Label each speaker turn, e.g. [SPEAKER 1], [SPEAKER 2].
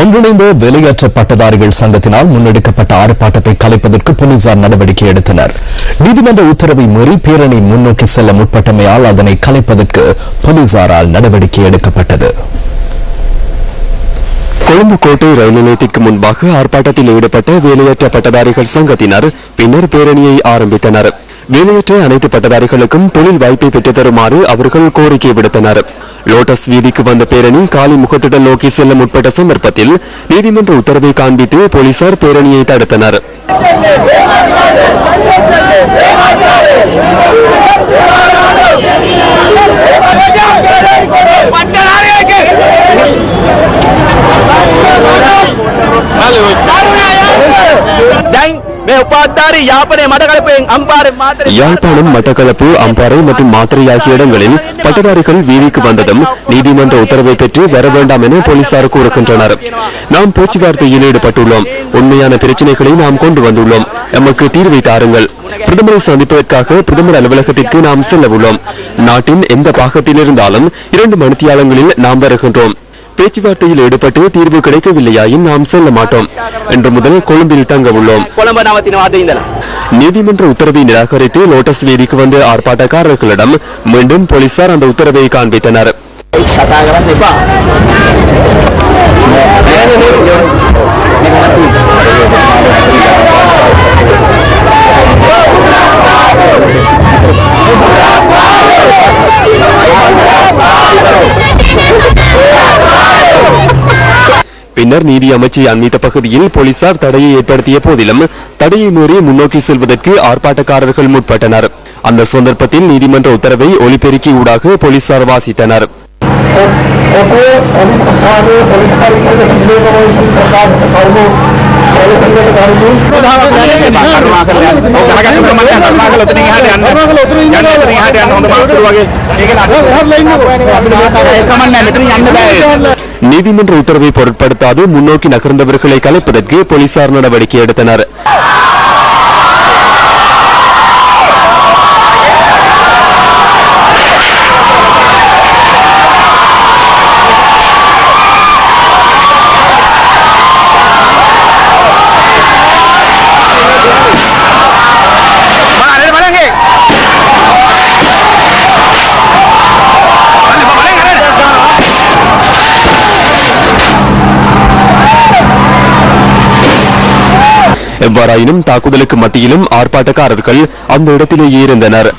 [SPEAKER 1] ஒன்றிணைந்த வேலையற்ற பட்டதாரிகள் சங்கத்தினால் முன்னெடுக்கப்பட்ட ஆர்ப்பாட்டத்தை கலைப்பதற்கு போலீசார் நடவடிக்கை எடுத்தனர். நீதிமன்ற உத்தரவை மீறி பேரணி முன்னோக்கி செல்ல முற்பட்டமையால் அதனை கலைப்பதற்கு போலீசாரால் நடவடிக்கை எடுக்கப்பட்டது.
[SPEAKER 2] கொழும்பு கோட்டை ரயில் நிலையத்திற்கு முன்பாக ஆர்ப்பாட்டத்தில் ஈடுபட்ட வேலையற்ற பட்டதாரிகள் சங்கத்தினர் பின்னர் பேரணியை ஆரம்பித்தனர். வேலையற்ற அனைத்து பட்டதாரிகளுக்கும் தொழில் வாய்ப்பை பெற்றுத் தருமாறு அவர்கள் கோரிக்கை விடுத்தனர் லோட்டஸ் வீதிக்கு வந்த பேரணி காலி முகத்துடன் நோக்கி செல்ல முற்பட்ட சந்தர்ப்பத்தில் நீதிமன்ற உத்தரவை காண்பித்து போலீசார் பேரணியை தடுத்தனர் யாழ்ப்பாணம் மட்டக்களப்பு அம்பாறை மற்றும் மாத்திரை ஆகிய இடங்களில் பட்டதாரிகள் வீதிக்கு வந்ததும் நீதிமன்ற உத்தரவை பெற்று வர வேண்டாம் என போலீசார் கூறுகின்றனர். நாம் பேச்சுவார்த்தையில் ஈடுபட்டுள்ளோம். உண்மையான பிரச்சனைகளை நாம் கொண்டு வந்துள்ளோம். எமக்கு தீர்வை தாருங்கள். பிரதமரை சந்திப்பதற்காக பிரதமர் அலுவலகத்திற்கு நாம் செல்ல உள்ளோம் நாட்டின் எந்த பாகத்தில் இருந்தாலும் இரண்டு மணித்தியாலங்களில் நாம் வருகின்றோம். பேச்சுவார்த்தையில் ஈடுபட்டு தீர்வு கிடைக்கவில்லையாயின் நாம் செல்ல மாட்டோம். என்று முதல் கொழும்பில் தங்க உள்ளோம். நீதிமன்ற உத்தரவை நிராகரித்து லோட்டஸ் வீதிக்கு வந்த ஆர்ப்பாட்டக்காரர்களிடம் மீண்டும் போலீசார் அந்த உத்தரவை காண்பித்தனர். பின்னர் நீதி அமைச்சை அண்மித்த பகுதியில் போலீசார் தடையை ஏற்படுத்திய போதிலும் தடையை மீறி முன்னோக்கி செல்வதற்கு ஆர்ப்பாட்டக்காரர்கள் முற்பட்டனர். அந்த சந்தர்ப்பத்தில் நீதிமன்ற உத்தரவை ஒலிபெருக்கி ஊடாக போலீசார் வாசித்தனர். நீதிமன்ற உத்தரவை பொருட்படுத்தாது முன்னோக்கி நகர்ந்தவர்களை கலைப்பதற்கு போலீசார் நடவடிக்கை எடுத்தனர் எவ்வாறாயினும் தாக்குதலுக்கு மத்தியிலும் ஆர்ப்பாட்டக்காரர்கள் அந்த இடத்திலேயே இருந்தனர்